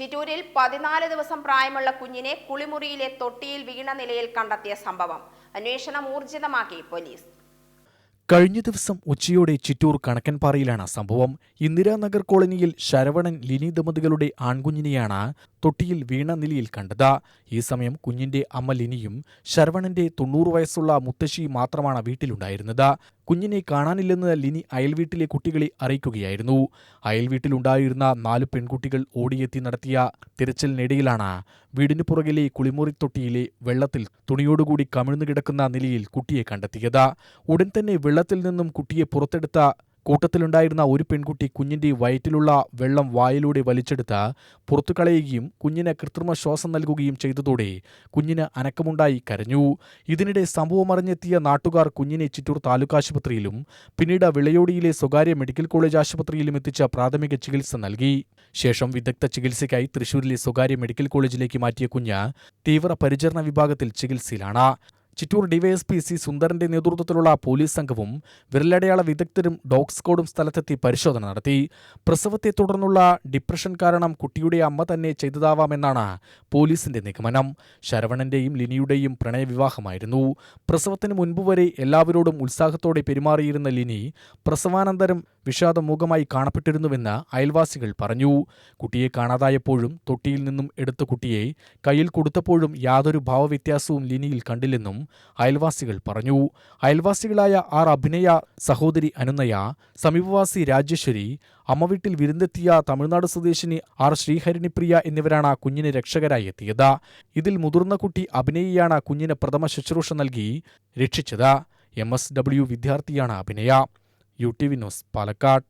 ചിറ്റൂരിൽ പതിനാല് ദിവസം പ്രായമുള്ള കുഞ്ഞിനെ കുളിമുറിയിലെ തൊട്ടിയിൽ വീണ നിലയിൽ കണ്ടെത്തിയ സംഭവം. അന്വേഷണം ഊർജിതമാക്കി പോലീസ്. കഴിഞ്ഞ ദിവസം ഉച്ചയോടെ ചിറ്റൂർ കണക്കൻപാറയിലാണ് സംഭവം. ഇന്ദിരാനഗർ കോളനിയിൽ ശരവണൻ ലിനി ദമ്പതികളുടെ ആൺകുഞ്ഞിനെയാണ് തൊട്ടിയിൽ വീണ നിലയിൽ കണ്ടത്. ഈ സമയം കുഞ്ഞിന്റെ അമ്മ ലിനിയും ശരവണന്റെ തൊണ്ണൂറ് വയസ്സുള്ള മുത്തശ്ശി മാത്രമാണ് വീട്ടിലുണ്ടായിരുന്നത്. കുഞ്ഞിനെ കാണാനില്ലെന്ന് ലിനി അയൽവീട്ടിലെ കുട്ടികളെ അറിയിക്കുകയായിരുന്നു. അയൽവീട്ടിലുണ്ടായിരുന്ന നാല് പെൺകുട്ടികൾ ഓടിയെത്തി നടത്തിയ തിരച്ചിലിനിടയിലാണ് വീടിന് പുറകിലെ കുളിമുറിത്തൊട്ടിയിലെ വെള്ളത്തിൽ തുണിയോടുകൂടി കമിഴ്ന്നു കിടക്കുന്ന നിലയിൽ കുട്ടിയെ കണ്ടെത്തിയത്. ഉടൻ തന്നെ വെള്ളത്തിൽ നിന്നും കുട്ടിയെ പുറത്തെടുത്ത കൂട്ടത്തിലുണ്ടായിരുന്ന ഒരു പെൺകുട്ടി കുഞ്ഞിന്റെ വയറ്റിലുള്ള വെള്ളം വായിലൂടെ വലിച്ചെടുത്ത് പുറത്തു കളയുകയും കുഞ്ഞിന് കൃത്രിമ ശ്വാസം നൽകുകയും ചെയ്തതോടെ കുഞ്ഞിന് അനക്കമുണ്ടായി കരഞ്ഞു. ഇതിനിടെ സംഭവമറിഞ്ഞെത്തിയ നാട്ടുകാർ കുഞ്ഞിനെ ചിറ്റൂർ താലൂക്ക് ആശുപത്രിയിലും പിന്നീട് വിളയോടിയിലെ സ്വകാര്യ മെഡിക്കൽ കോളേജ് ആശുപത്രിയിലും എത്തിച്ച പ്രാഥമിക ചികിത്സ നൽകി. ശേഷം വിദഗ്ധ ചികിത്സയ്ക്കായി തൃശൂരിലെ സ്വകാര്യ മെഡിക്കൽ കോളേജിലേക്ക് മാറ്റിയ കുഞ്ഞ് തീവ്ര പരിചരണ വിഭാഗത്തിൽ ചികിത്സയിലാണ്. ചിറ്റൂർ ഡിവൈഎസ്പി സി സുന്ദരന്റെ നേതൃത്വത്തിലുള്ള പോലീസ് സംഘവും വിരലടയാള വിദഗ്ധരും ഡോഗ് സ്ക്വാഡും സ്ഥലത്തെത്തി പരിശോധന നടത്തി. പ്രസവത്തെ തുടർന്നുള്ള ഡിപ്രഷൻ കാരണം കുട്ടിയുടെ അമ്മ തന്നെ ചെയ്തതാവാമെന്നാണ് പോലീസിന്റെ നിഗമനം. ശരവണന്റെയും ലിനിയുടെയും പ്രണയവിവാഹമായിരുന്നു. പ്രസവത്തിന് മുൻപ് വരെ എല്ലാവരോടും ഉത്സാഹത്തോടെ പെരുമാറിയിരുന്ന ലിനി പ്രസവാനന്തരം വിഷാദമുഖമായി കാണപ്പെട്ടിരുന്നുവെന്ന് അയൽവാസികൾ പറഞ്ഞു. കുട്ടിയെ കാണാതായപ്പോഴും തൊട്ടിയിൽ നിന്നും എടുത്ത കുട്ടിയെ കയ്യിൽ കൊടുത്തപ്പോഴും യാതൊരു ഭാവവ്യത്യാസവും ലിനിയിൽ കണ്ടില്ലെന്നും അയൽവാസികൾ പറഞ്ഞു. അയൽവാസികളായ ആർ അഭിനയ സഹോദരി അനുനയ സമീപവാസി രാജേശ്വരി അമ്മവീട്ടിൽ വിരുന്നെത്തിയ തമിഴ്നാട് സ്വദേശിനി ആർ ശ്രീഹരിണിപ്രിയ എന്നിവരാണ് കുഞ്ഞിന് രക്ഷകരായി എത്തിയത്. ഇതിൽ മുതിർന്ന കുട്ടി അഭിനയയാണ് കുഞ്ഞിന് പ്രഥമ ശുശ്രൂഷ നൽകി രക്ഷിച്ചത്. എം എസ് ഡബ്ല്യു വിദ്യാർത്ഥിയാണ് Abhinaya. U T V news Palakkad.